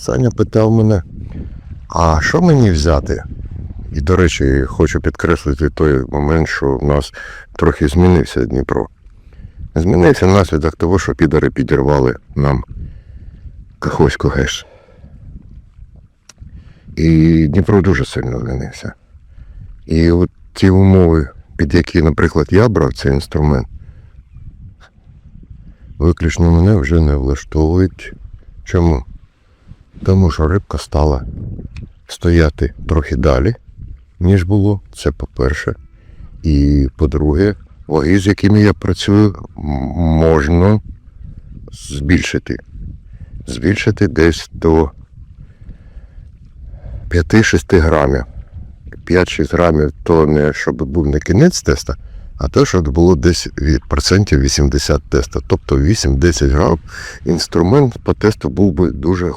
Саня питав мене, а що мені взяти? І, до речі, хочу підкреслити той момент, що в нас трохи змінився Дніпро. Змінився внаслідок того, що підари підірвали нам Каховську ГЕС. І Дніпро дуже сильно змінився. І от ті умови, під які, наприклад, я брав цей інструмент, виключно мене вже не влаштовують. Чому? Тому що рибка стала стояти трохи далі, ніж було. Це по-перше. І по-друге, ваги, з якими я працюю, можна збільшити. Збільшити десь до 5-6 грамів. 5-6 грамів то не щоб був не кінець теста, а то, щоб було десь від процентів 80 теста. Тобто 8-10 грам інструмент по тесту був би дуже.